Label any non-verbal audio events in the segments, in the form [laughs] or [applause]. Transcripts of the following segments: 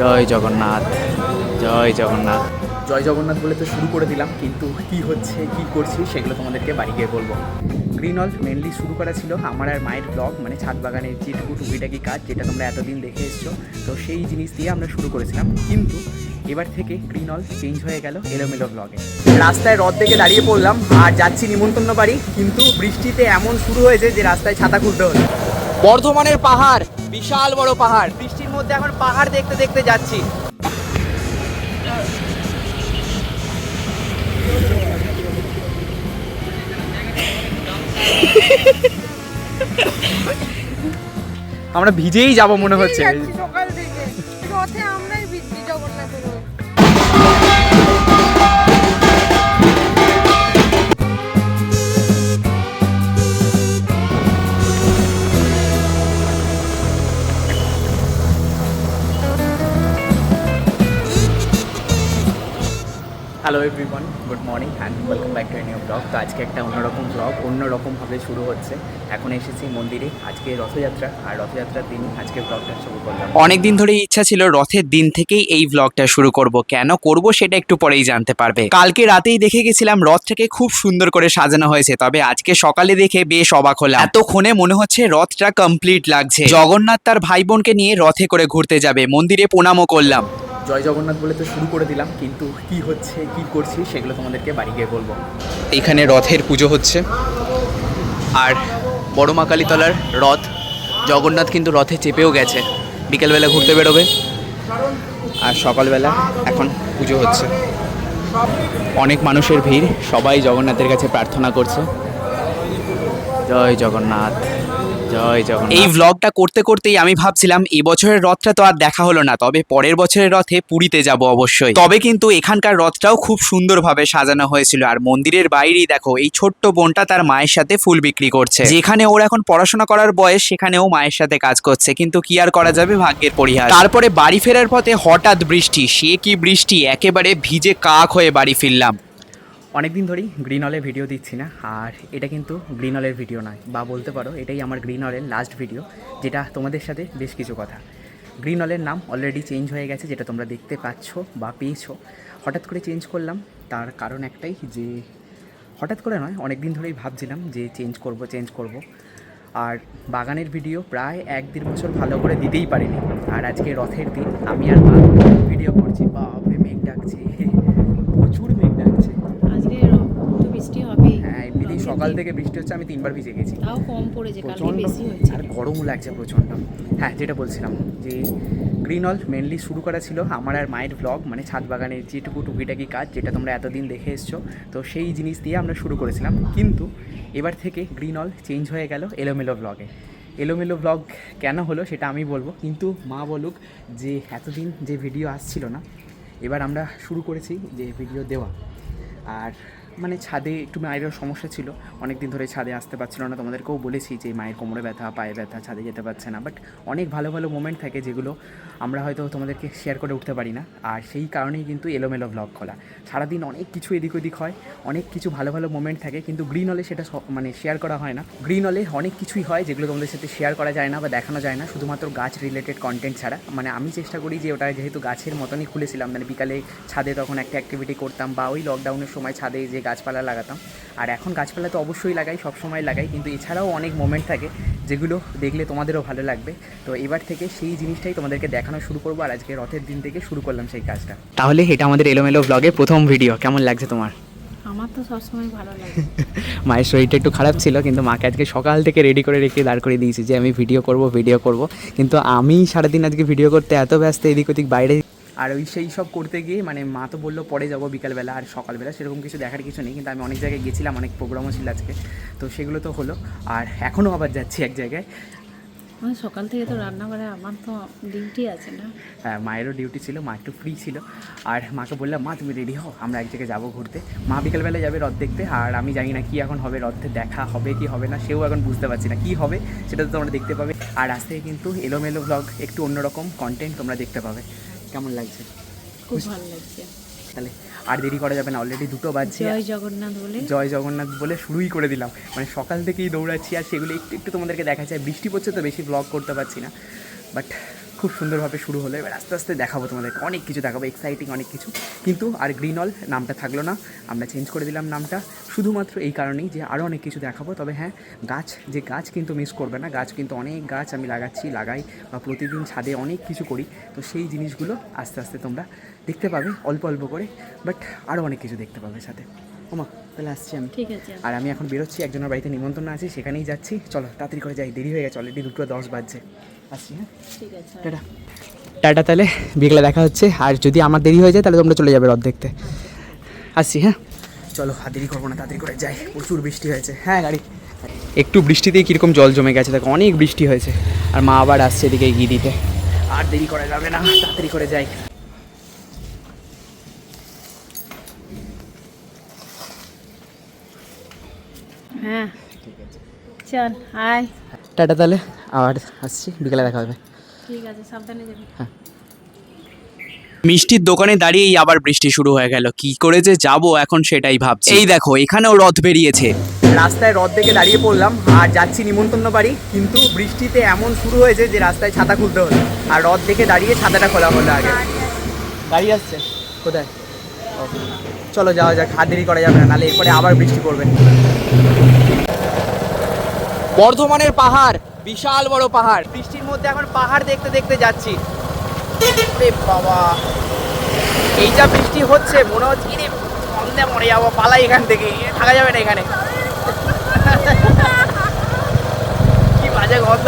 জয় জগন্নাথ জয় জগন্নাথ। জয় জগন্নাথ বলে তো শুরু করে দিলাম কিন্তু কি হচ্ছে কি করছি সেগুলো তোমাদেরকে বাড়ি গিয়ে বলব। গ্রিন অল মেনলি শুরু করা ছিল আমার আর মায়ের ব্লগ মানে ছাদ বাগানের যেটুকু টুকিটাকি কাজ যেটা তোমরা এতদিন দেখে এসছো। তো সেই জিনিস দিয়ে আমরা শুরু করেছিলাম কিন্তু এবার থেকে গ্রিন অল চেঞ্জ হয়ে গেল এলোমেলো ব্লগে রাস্তায় রথ দেখে দাঁড়িয়ে পড়লাম আর যাচ্ছি নিমন্ত্রণ বাড়ি কিন্তু বৃষ্টিতে এমন শুরু হয়েছে যে রাস্তায় ছাতা খুলতে হলো। বর্ধমানের পাহাড় বিশাল বড় পাহাড়। বৃষ্টির মধ্যে এখন পাহাড় দেখতে দেখতে যাচ্ছি। আমরা ভিজেই যাব মনে হচ্ছে। সকাল থেকে। Hello everyone good morning and welcome back to new blog তো আজকে একটা অন্যরকম ব্লগ অন্যরকমভাবে শুরু হচ্ছে। এখন এসেছি মন্দিরে, আজকে রথযাত্রা। আর রথযাত্রার দিন আজকে ব্লগটা শুরু করলাম। অনেক দিন ধরে ইচ্ছা ছিল রথের দিন থেকেই এই ব্লগটা শুরু করব। কেন করব সেটা একটু পরেই জানতে পারবে। কালকে রাতেই দেখে গেছিলাম রথটাকে খুব সুন্দর করে সাজানো হয়েছে। তবে আজকে সকালে দেখে বেশ অবাক হলাম। এতক্ষণে মনে হচ্ছে রথটা কমপ্লিট লাগছে। জগন্নাথ তার ভাই বোনকে নিয়ে রথে করে ঘুরতে যাবে। মন্দিরে প্রণামও করলাম। জয় জগন্নাথ বলে তো শুরু করে দিলাম, কিন্তু কি হচ্ছে, কি করছি সেগুলো তোমাদেরকে বাড়ি গিয়ে বলব। এখানে রথের পুজো হচ্ছে, আর বড় মা কালীতলার রথ, জগন্নাথ কিন্তু রথে চেপেও গেছে। বিকেলবেলা ঘুরতে বেরোবে, আর সকালবেলা এখন পুজো হচ্ছে। অনেক মানুষের ভিড়, সবাই জগন্নাথের কাছে প্রার্থনা করছে। জয় জগন্নাথ। এই ভ্লগটা করতে করতেই আমি ভাবছিলাম এবছরের রথটা তো আর দেখা হলো না, তবে পরের বছরের রথে পুরীতে যাব অবশ্যই। তবে কিন্তু এখানকার রথটাও খুব সুন্দরভাবে সাজানো হয়েছিল, আর মন্দিরের বাইরেই দেখো, এই ছোট্ট বোনটা তার মায়ের সাথে ফুল বিক্রি করছে। যেখানে ওর এখন পড়াশোনা করার বয়স, সেখানেও মায়ের সাথে কাজ করছে, কিন্তু কি আর করা যাবে ভাগ্যের পরিহার তারপরে বাড়ি ফেরার পথে হঠাৎ বৃষ্টি, সে কি বৃষ্টি, একেবারে ভিজে কাক হয়ে বাড়ি ফিরলাম। অনেক দিন ধরেই গ্রিন হলে ভিডিও দিচ্ছি না, আর এটা কিন্তু গ্রিন হলের ভিডিও নয়। বা বলতে পারো, এটাই আমার গ্রিন হলের লাস্ট ভিডিও যেটা তোমাদের সাথে বেশ কিছু কথা। গ্রিন হলের নাম অলরেডি চেঞ্জ হয়ে গেছে, যেটা তোমরা দেখতে পাচ্ছ বা পেয়েছ। হঠাৎ করে চেঞ্জ করলাম, তার কারণ একটাই যে, হঠাৎ করে নয় অনেক দিন ধরেই ভাবছিলাম যে চেঞ্জ করব চেঞ্জ করব। আর বাগানের ভিডিও প্রায় এক দেড় বছর ভালো করে দিতেই পারিনি। আর আজকে রথের দিন, আমি আর মা ভিডিও করছি, বাপরে, মেঘ ডাকছে প্রচুর মেঘ ডাকছে আজকে তো বৃষ্টি হবেই হ্যাঁ এমনিতেই সকাল থেকে বৃষ্টি হচ্ছে আমি তিনবার ভিজে গেছি। তাও কম পড়েছে কালকে বেশি হয়েছে। আর গরমও লাগছে প্রচণ্ড। হ্যাঁ যেটা বলছিলাম যে গ্রিন অল মেনলি শুরু করা ছিল আমার আর মায়ের ব্লগ মানে ছাদ বাগানের যেটুকু টুকিটাকি কাজ যেটা তোমরা এতদিন দেখে এসছো। তো সেই জিনিস দিয়ে আমরা শুরু করেছিলাম। কিন্তু এবার থেকে গ্রিন অল চেঞ্জ হয়ে গেল এলোমেলো ব্লগে এলোমেলো ব্লগ কেন হলো সেটা আমি বলব। কিন্তু মা বলুক যে এতদিন যে ভিডিও আসছিল না এবার আমরা শুরু করেছি যে ভিডিও দেওয়া। আর মানে ছাদে একটু মায়েরও সমস্যা ছিল। অনেক দিন ধরে ছাদে আসতে পারছিল না। তোমাদেরকেও বলেছি যে মায়ের কোমরে ব্যথা, পায়ে ব্যথা, ছাদে যেতে পারছে না। বাট অনেক ভালো ভালো মোমেন্ট থাকে যেগুলো আমরা হয়তো তোমাদেরকে শেয়ার করে উঠতে পারি না। আর সেই কারণেই কিন্তু এলোমেলো ব্লগ খোলা। সারাদিন অনেক কিছু এদিক ওদিক হয়, অনেক কিছু ভালো ভালো মোমেন্ট থাকে। কিন্তু গ্রিন হলে সেটা মানে শেয়ার করা হয় না। গ্রিন হলে অনেক কিছুই হয় যেগুলো তোমাদের সাথে শেয়ার করা যায় না বা দেখানো যায় না। শুধুমাত্র গাছ রিলেটেড কন্টেন্ট ছাড়া। মানে আমি চেষ্টা করি যে ওটা যেহেতু গাছের মতনই খুলেছিলাম। মানে বিকালে ছাদে তখন একটা অ্যাক্টিভিটি করতাম বা ওই লকডাউনের সময় ছাদে যে গাছপালা লাগাতাম। আর এখন গাছপালা তো অবশ্যই লাগাই সব সময় লাগাই কিন্তু এছাড়াও অনেক মোমেন্ট থাকে যেগুলো দেখলে তোমাদেরও ভালো লাগবে। তো এবার থেকে সেই জিনিসটাই তোমাদেরকে দেখানো শুরু করব আর আজকে রথের দিন থেকে শুরু করলাম সেই কাজটা। তাহলে এটা আমাদের এলোমেলো ব্লগে প্রথম ভিডিও কেমন লাগছে তোমার? আমার তো সবসময় ভালো লাগে। [laughs] মায়ের শরীরটা একটু খারাপ ছিল কিন্তু মাকে আজকে সকাল থেকে রেডি করে রেখে দাঁড় করে দিয়েছি যে আমি ভিডিও করব ভিডিও করব। কিন্তু আমি সারাদিন আজকে ভিডিও করতে এত ব্যস্ত এদিক ওদিক বাইরে আর ওই সেই সব করতে গিয়ে মানে মা তো বলল পরে যাব বিকালবেলা আর সকালবেলা। সেরকম কিছু দেখার কিছু নেই কিন্তু আমি অনেক জায়গায় গেছিলাম অনেক প্রোগ্রামও ছিল আজকে। তো সেগুলো তো হলো। আর এখনও আবার যাচ্ছি এক জায়গায়। আমার সকাল থেকে তো রান্না করে আমার তো ডিউটি আছে না। হ্যাঁ মায়েরও ডিউটি ছিল মা একটু ফ্রি ছিল। আর মাকে বললাম মা তুমি রেডি হও? আমরা এক জায়গায় যাব ঘুরতে। মা বিকেলবেলা যাবে রথ দেখতে আর আমি জানি না কি এখন হবে রথে দেখা হবে কি হবে না সেও এখন বুঝতে পারছি না কি হবে সেটা তো তোমরা দেখতে পাবে। আর আজ থেকে কিন্তু এলোমেলো ব্লগ একটু অন্যরকম কন্টেন্ট তোমরা দেখতে পাবে। কেমন লাগছে? খুব ভালো লাগছে। তাহলে আর দেরি করা যাবে না অলরেডি দুটো বাজছে। জয় জগন্নাথ বলে। জয় জগন্নাথ বলে শুরুই করে দিলাম। মানে সকাল থেকেই দৌড়াচ্ছি আর সেগুলো একটু একটু তোমাদেরকে দেখা যায় বৃষ্টি পড়ছে তো বেশি ব্লগ করতে পারছি না। বাট খুব সুন্দরভাবে শুরু হলো। এবার আস্তে আস্তে দেখাবো তোমাদেরকে। অনেক কিছু দেখাবো এক্সাইটিং অনেক কিছু। কিন্তু আর গ্রিন অল নামটা থাকল না। আমরা চেঞ্জ করে দিলাম নামটা। শুধুমাত্র এই কারণেই যে আরও অনেক কিছু দেখাবো। তবে হ্যাঁ গাছ, যে গাছ কিন্তু মিস করবে না। গাছ কিন্তু অনেক গাছ আমি লাগাচ্ছি, লাগাই বা প্রতিদিন ছাদে অনেক কিছু করি। তো সেই জিনিসগুলো আস্তে আস্তে তোমরা দেখতে পাবে, অল্প অল্প করে। বাট আরও অনেক কিছু দেখতে পাবে সাথে। ওমা তাহলে আসছি আমি। ঠিক আছে। আর আমি এখন বেরোচ্ছি একজনের বাড়িতে নিমন্ত্রণ আছে সেখানেই যাচ্ছি। চলো তাড়াতাড়ি করে যাই দেরি হয়ে গেছে অলরেডি দুটো দশ বাজছে। আসছি হ্যাঁ? ঠিক আছে। টাটা। টাটা তাহলে বিকেলে দেখা হচ্ছে। আর যদি আমার দেরি হয়ে যায় তাহলে তোমরা চলে যাবে রথ দেখতে। আসছি হ্যাঁ? চলো আর দেরি করব না তাড়াতাড়ি করে যাই। প্রচুর বৃষ্টি হয়েছে। হ্যাঁ গাড়ি। একটু বৃষ্টিতেই কীরকম জল জমে গেছে দেখো অনেক বৃষ্টি হয়েছে। আর মা আবার আসছে এদিকে এগিয়ে দিতে। আর দেরি করা যাবে না তাড়াতাড়ি করে যাই হ্যাঁ চল আয়। টাটা তাহলে আবার আসছি বিকেলে দেখা হবে। ঠিক আছে সাবধানে যাবি। মিষ্টির দোকানে দাঁড়িয়েই আবার বৃষ্টি শুরু হয়ে গেল। কি করে যে যাব এখন সেটাই ভাবছি। এই দেখো এখানেও রথ বেরিয়েছে। রাস্তায় রথ দেখে দাঁড়িয়ে পড়লাম আর যাচ্ছি নিমন্ত্রণ বাড়ি কিন্তু বৃষ্টিতে এমন শুরু হয়েছে যে রাস্তায় ছাতা খুলতে হলো। আর রথ দেখে দাঁড়িয়ে ছাতাটা খোলা হলো আগে। গাড়ি আসছে কোথায়? চলো যাওয়া যাক হাত দেরি করা যাবে না নাহলে এরপরে আবার বৃষ্টি পড়বে। বর্ধমানের পাহাড়, বিশাল বড় পাহাড়। বৃষ্টির মধ্যে এখন পাহাড় দেখতে দেখতে যাচ্ছি। বাবা। এই যা বৃষ্টি হচ্ছে, মনে হচ্ছে কি সন্ধে মরে যাব, পালাই এখান থেকে থাকা যাবে না এখানে। কি বাজে গন্ধ।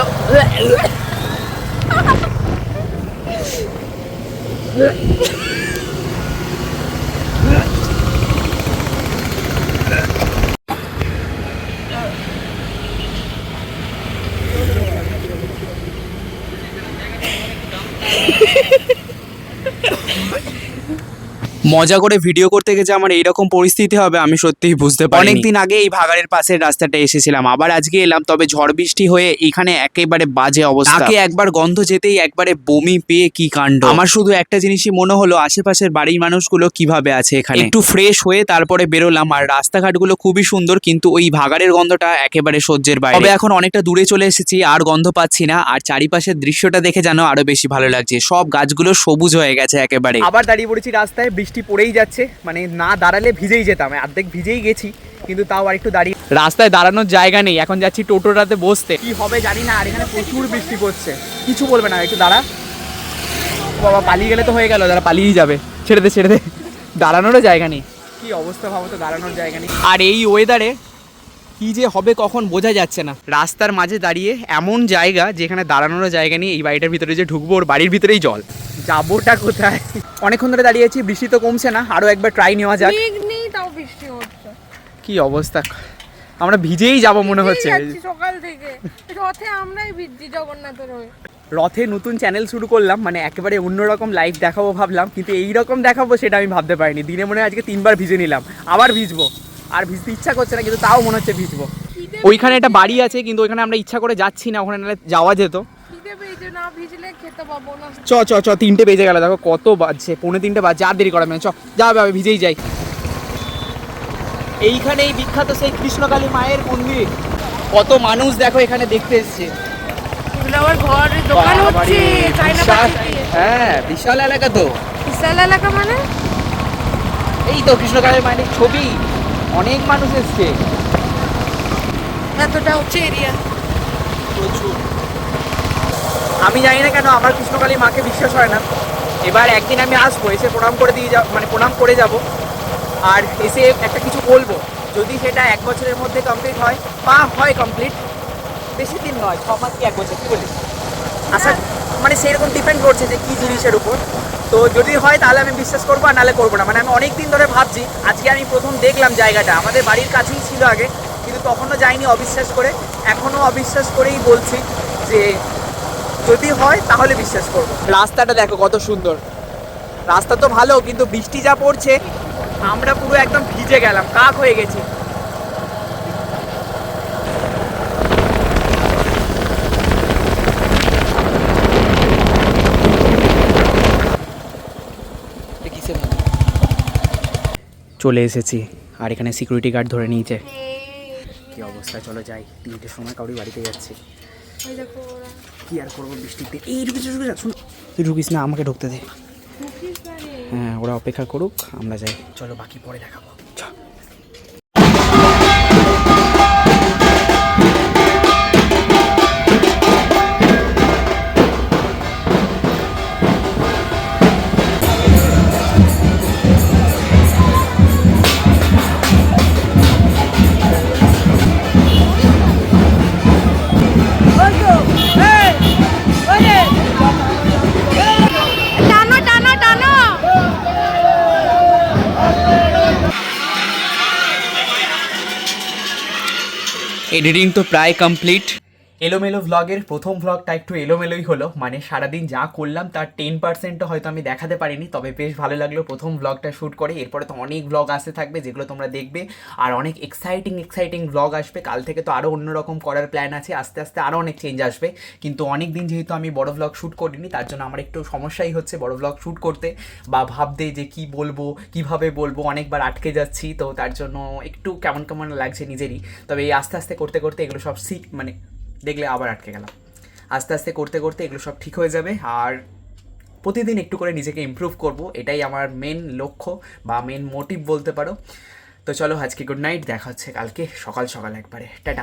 মজা করে ভিডিও করতে গেছে আমার এইরকম পরিস্থিতি হবে আমি সত্যিই বুঝতে পারি অনেকদিন আগে এই ভাগাড়ের পাশের রাস্তাটা এসেছিলাম আবার আজকে এলাম তবে ঝড় বৃষ্টি হয়ে এখানে একেবারে বাজে অবস্থা। তাকে একবার গন্ধ যেতেই একবারে বমি পেয়ে কি কাণ্ড। আমার শুধু একটা জিনিসই মনে হলো আশেপাশের বাড়ির মানুষগুলো কীভাবে আছে এখানে। একটু ফ্রেশ হয়ে তারপরে বেরোলাম আর রাস্তাঘাটগুলো খুবই সুন্দর কিন্তু ওই ভাগাড়ের গন্ধটা একেবারে সহ্যের বাইরে। তবে এখন অনেকটা দূরে চলে এসেছি আর গন্ধ পাচ্ছি না আর চারিপাশের দৃশ্যটা দেখে যেন আরও বেশি ভালো লাগছে। সব গাছগুলো সবুজ হয়ে গেছে একেবারে। আবার দাঁড়িয়ে পড়েছি রাস্তায় বৃষ্টি পড়েই যাচ্ছে মানে না দাঁড়ালে ভিজেই যেতাম অর্ধেক ভিজেই গেছি কিন্তু তাও আর একটু দাঁড়িয়ে রাস্তায় দাঁড়ানোর জায়গা নেই এখন যাচ্ছি টোটোটাতে বসতে। কি হবে জানি না আর এখানে প্রচুর বৃষ্টি পড়ছে কিছু বলবে না একটু দাঁড়া। বাবা পালিয়ে গেলে তো হয়ে গেল যারা পালিয়েই যাবে ছেড়ে দে ছেড়ে দে দাঁড়ানোরও জায়গা নেই। কি অবস্থা ভাবো তো দাঁড়ানোর জায়গা নেই। আর এই ওয়েদারে কি যে হবে কখন বোঝা যাচ্ছে না। রাস্তার মাঝে দাঁড়িয়ে এমন জায়গা যেখানে দাঁড়ানোর জায়গা নেই এই বাড়িটার ভিতরে যে ঢুকবো ওর বাড়ির ভিতরেই জল। যাবোটা কোথায়? অনেকক্ষণ ধরে দাঁড়িয়ে আছি বৃষ্টি তো কমছে না আরও একবার ট্রাই নেওয়া যাক। নেই তাও বৃষ্টি হচ্ছে। কি অবস্থা? আমরা ভিজেই যাব মনে হচ্ছে। সকাল থেকে। রথে আমরাই ভিজছি জগন্নাথের হয়ে। রথে নতুন চ্যানেল শুরু করলাম মানে একেবারে অন্যরকম লাইভ দেখাবো ভাবলাম কিন্তু এই রকম দেখাবো সেটা আমি ভাবতে পারিনি। দিনে মনে হয় আজকে তিনবার ভিজে নিলাম আবার ভিজবো। আর ভিজতে ইচ্ছা করছে না কিন্তু তাও মনে হচ্ছে ভিজবো। ওইখানে একটা বাড়ি আছে কিন্তু ওইখানে আমরা ইচ্ছা করে যাচ্ছি না ওখানে নাহলে যাওয়া যেত। না ভিজলে খেতে পাবো না। চ চ চ তিনটে বেজে গেল দেখো কত বাজছে পৌনে তিনটে বাজছে আর দেরি করা মানে চ যাবে হবে ভিজেই যাই। এইখানেই বিখ্যাত সেই কৃষ্ণকালী মায়ের মন্দির। কত মানুষ দেখো এখানে দেখতে এসছে। এগুলো ঘরের দোকান হচ্ছে চাইনা বিশাল- পাখিতে হ্যাঁ বিশাল এলাকা তো। বিশাল এলাকা মানে? এই তো কৃষ্ণকালী মায়ের ছবি। অনেক মানুষ এসছে। এতটা হচ্ছে এরিয়া প্রচুর। আমি জানি না কেন আমার কৃষ্ণকালী মাকে বিশ্বাস হয় না। এবার একদিন আমি আসব এসে প্রণাম করে দিয়ে যাব মানে প্রণাম করে যাব। আর এসে একটা কিছু বলব। যদি সেটা এক বছরের মধ্যে কমপ্লিট হয় বা হয় কমপ্লিট বেশি দিন নয় ছ মাস কি এক বছর কি বলিস? আশা মানে সেরকম ডিপেন্ড করছে যে কী জিনিসের উপর। তো যদি হয় তাহলে আমি বিশ্বাস করব আর নাহলে করব না। মানে আমি অনেক দিন ধরে ভাবছি, আজকে আমি প্রথম দেখলাম জায়গাটা। আমাদের বাড়ির কাছেই ছিল আগে, কিন্তু তখনও যাইনি অবিশ্বাস করে। এখনও অবিশ্বাস করেই বলছি যে যদি হয় তাহলে বিশ্বাস করব। রাস্তাটা দেখো কত সুন্দর। রাস্তা তো ভালো, কিন্তু বৃষ্টি যা পড়ছে, আমরা পুরো একদম ভিজে গেলাম, কাক হয়ে গেছি। চলে এসেছি। আর এখানে সিকিউরিটি গার্ড ধরে নিয়েছে। কি অবস্থা? চলো যাই। তিনটের সময় কাউরি বাড়িতে যাচ্ছি। ওই দেখো ওরা। কি আর করব বৃষ্টিতে? এই ঢুকিস ঢুকে শুন। তুই ঢুকিস না আমাকে ঢুকতে দে। হ্যাঁ ওরা অপেক্ষা করুক আমরা যাই। চলো বাকি পরে দেখাবো। এডিটিং তো প্রায় কমপ্লিট এলোমেলো ভ্লগের প্রথম ভ্লগটা একটু এলোমেলোই হলো। মানে সারাদিন যা করলাম তার টেন পার্সেন্টও হয়তো আমি দেখাতে পারিনি, তবে বেশ ভালো লাগল প্রথম ভ্লগটা শ্যুট করে। এরপরে তো অনেক ভ্লগ আসতে থাকবে, যেগুলো তোমরা দেখবে। আর অনেক এক্সাইটিং এক্সাইটিং ভ্লগ আসবে। কাল থেকে তো আরও অন্যরকম করার প্ল্যান আছে। আস্তে আস্তে আরও অনেক চেঞ্জ আসবে। কিন্তু অনেক দিন যেহেতু আমি বড় ভ্লগ শ্যুট করিনি, তার জন্য আমার একটু সমস্যাই হচ্ছে বড় ভ্লগ শ্যুট করতে। বা ভাবতে যে কি বলব, কীভাবে বলব, অনেকবার আটকে যাচ্ছি। তো তার জন্য একটু কেমন কেমন লাগছে নিজেরই। তবে এই আস্তে আস্তে করতে করতে এগুলো সব শিখ মানে দেখলে আবার আটকে গেলাম। আস্তে আস্তে করতে করতে এগুলো সব ঠিক হয়ে যাবে আর প্রতিদিন একটু করে নিজেকে ইমপ্রুভ করব, এটাই আমার মেন লক্ষ্য বা মেন মোটিভ বলতে পারো। তো চলো আজকে গুড নাইট দেখা হচ্ছে কালকে সকাল সকাল একবারে। টাটা।